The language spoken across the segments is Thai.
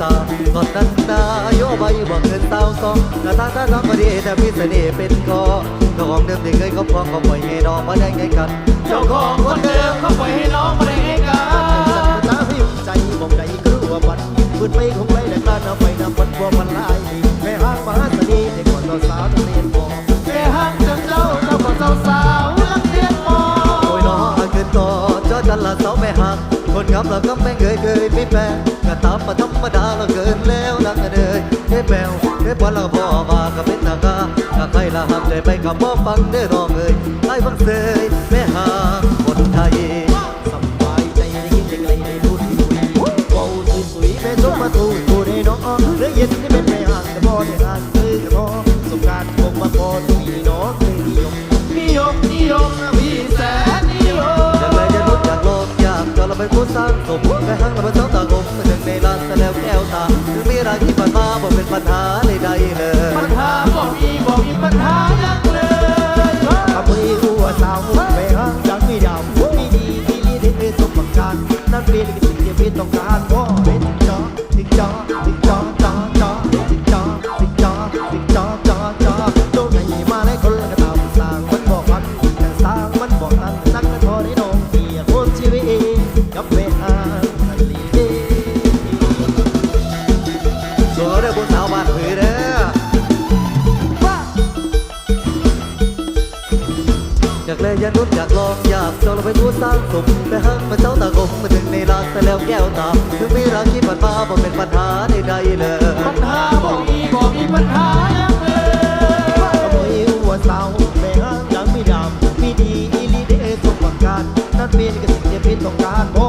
จังเต็มตาก่อนนั้นนาโยบายบอกเงินสาวสองกระทาท่าน้องก็ดีแต่พี่เสน่ห์เป็นกอเจ้าของเดิมที่เคยคบครองก็ปล่อยให้น้องมาได้ไงกัน เจ้าของคนเดิมเขาปล่อยให้น้องมาได้ไงกันตาพิมใจมองใจกลัวมันพื้นไปคงไรแต่กล้าเอาไปนำมันบัวมันลายแม่ห้างมหาเสน่ห์เด็กคนต่อสาวนักเรียนมอแม่ฮักจังเจ้าเจ้าก็สาวสาวๆรักเรียนมอโอ้ยน้องเกินต่อเจ้าจันละเสาแม่หัก คนขับเราก็ไม่เคยเคยมีแฟนก็ตามมาธรรมดาเราเกินแล้วนักเลยเฮ้แมวเฮ้บอลเราพ่อมาก็เป็นตากาก็ใครละหักใจไปกับพ่อฟังเด้อน้องเอ้ยไอ้ฟังเสยแม่หักคนไทยสบายใจได้กินได้ไกลได้พูดคุยว้าวสุยสุยแม่จงมาตูกูได้น้องเรื่อเย็นที่เป็นแม่หักแต่พ่อได้หักคือแต่พ่อสงการคงมาพอตุ จะเร สวนเราได้สาวบ้านผือเด้ออยากเลยอยากรุดอยากลองอยากจองเราไปทูสร้างสมแต่หักมาเจ้าตากลมมาถึงในลานแต่แล้วแก้วตาถึงมีรักที่ผ่านมาบ่เป็นปัญหาใดๆเลยปัญหาบอกมีบอกมีปัญหายังเลยขโมยหัวเสาแม่ห้างยังไม่ดำมีดีอีลีเดสมบัติการนั่นเป็นสิ่งที่พี่ต้องการพ่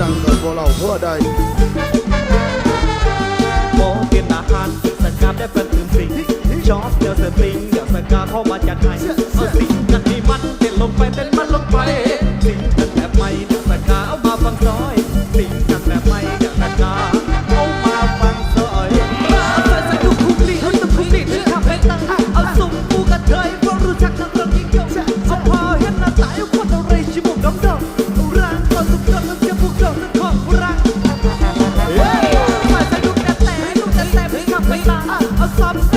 ดังกับพวกเราพ่อใดมองเป็นอาหารสกัดได้เป็นถึงสิ่งชอบเดียวเสือติงเดี๋ยวสกัดเข้ามาจัดให้า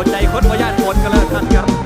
เอาใจคนพยานคนกันเลยท่านครับ